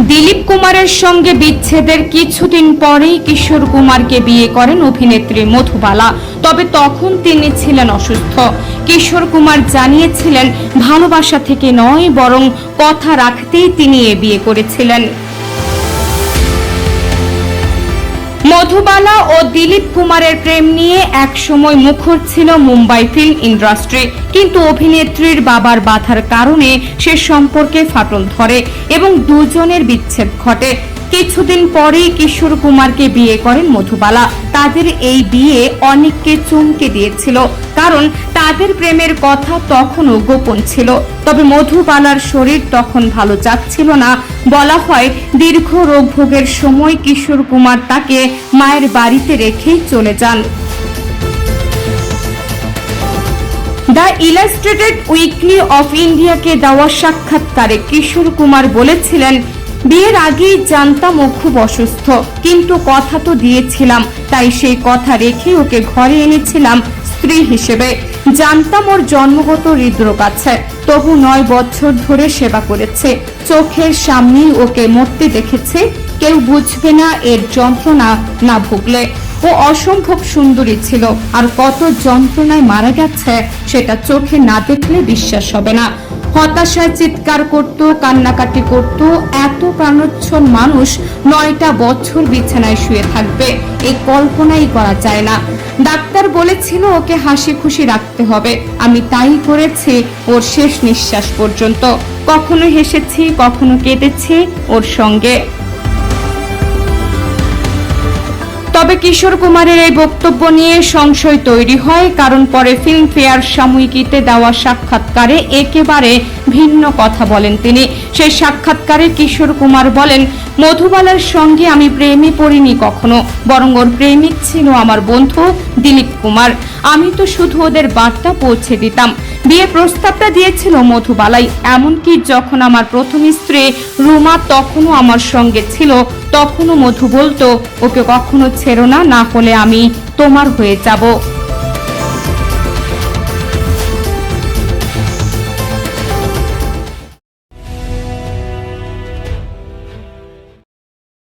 দিলীপ কুমারের সঙ্গে বিচ্ছেদের কিছুদিন পরেই কিশোর কুমারকে বিয়ে করেন অভিনেত্রী মধুবালা। তবে তখন তিনি ছিলেন অসুস্থ। কিশোর কুমার জানিয়েছিলেন, ভালোবাসা থেকে নয়, বরং কথা রাখতেই তিনি এ বিয়ে করেছিলেন। মধুবালা ও দিলীপ কুমারের প্রেম নিয়ে একসময় মুখর ছিল মুম্বাই ফিল্ম ইন্ডাস্ট্রি। কিন্তু অভিনেত্রীর বাবার বাধার কারণে সে সম্পর্কে ফাটল ধরে এবং দুজনের বিচ্ছেদ ঘটে। কিছুদিন পরেই কিশোর কুমারকে বিয়ে করেন মধুবালা। তাদের এই বিয়ে অনেককে চমকে দিয়েছিল, কারণ তাদের প্রেমের কথা তখনও গোপন ছিল। তবে মধুবালার শরীর তখন ভালো যাচ্ছিল না। বলা হয়, দীর্ঘ রোগ ভোগের সময় কিশোর কুমার তাকে মায়ের বাড়িতে রেখেই চলে যান। দ্য ইলাস্ট্রেটেড উইকলি অফ ইন্ডিয়াকে দেওয়া সাক্ষাৎকারে কিশোর কুমার বলেছিলেন বিয়ের আগেই জানতাম ও খুব অসুস্থ। কিন্তু কথা তো দিয়েছিলাম, তাই সেই কথা রেখে ওকে ঘরে এনেছিলাম স্ত্রী হিসেবে। জানতাম ওর জন্মগত হৃদরোগ আছে, তবু নয় বছর ধরে সেবা করেছে। চোখের সামনেই ওকে মরতে দেখেছে, কেউ বুঝবে না এর যন্ত্রণা না ভুগলে। ও অসম্ভব সুন্দরী ছিল, আর কত যন্ত্রণায় মারা গেছে সেটা চোখে না দেখলে বিশ্বাস হবে না। হতাশায় চিৎকার করত, কান্নাকাটি করত, এত প্রাণোচ্ছল মানুষ নয়টা বছর বিছানায় শুয়ে থাকবে, এই কল্পনাই করা যায় না। ডাক্তার বলেছিল ওকে হাসি খুশি রাখতে হবে, আমি তাই করেছি, ওর শেষ নিঃশ্বাস পর্যন্ত। কখনো হেসেছি, কখনো কেঁদেছি ওর সঙ্গে। তবে কিশোর কুমারের এই বক্তব্য নিয়ে সংশয় তৈরি হয়, কারণ পরে ফিল্মফেয়ার সাময়িকীতে দেওয়া সাক্ষাৎকারে একেবারে ভিন্ন কথা বলেন তিনি। সেই সাক্ষাৎকারে কিশোর কুমার বলেন, মধুবালার সঙ্গে আমি প্রেমে পড়িনি কখনো, বরং ওর প্রেমিক ছিল আমার বন্ধু দিলীপ কুমার। আমি তো শুধু ওদের বার্তা পৌঁছে দিতাম। বিয়ে প্রস্তাবটা দিয়েছিল মধুবালাই। এমনকি যখন আমার প্রথম স্ত্রী রুমা তখনও আমার সঙ্গে ছিল, তখনও মধু বলতো, ওকে কখনো ছেড়ো না না হলে আমি তোমার হয়ে যাব।